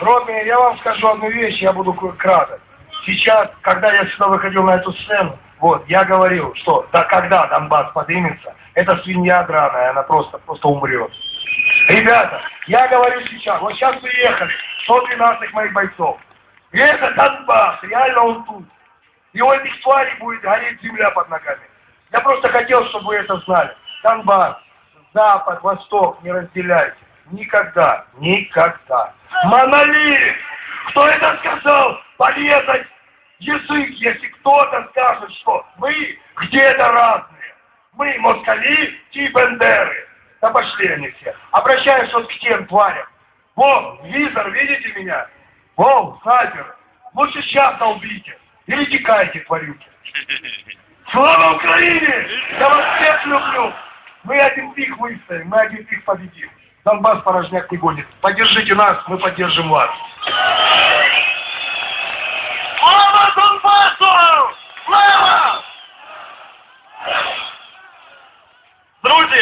Родные, я вам скажу одну вещь, я буду краток. Сейчас, когда я сюда выходил на эту сцену, вот, я говорил, что да когда Донбасс поднимется, эта свинья драная, она просто, просто умрет. Ребята, я говорю сейчас, вот сейчас приехали 112 моих бойцов. И это Донбасс, реально он тут. И у этих тварей будет гореть земля под ногами. Я просто хотел, чтобы вы это знали. Донбасс, Запад, Восток не разделяйте. Никогда, никогда. Монолит! Кто это сказал? Порезать язык, если кто-то скажет, что мы где-то разные. Мы москали и бендеры. Да пошли они все. Обращаюсь вот к тем тварям. Во, визор, видите меня? Во, снайпер. Лучше сейчас долбите. Или текайте, тварюки. Слава Украине! Я вас всех люблю! Мы один пик выстоим, мы один пик победим. Донбасс порожняк не гонит. Поддержите нас, мы поддержим вас.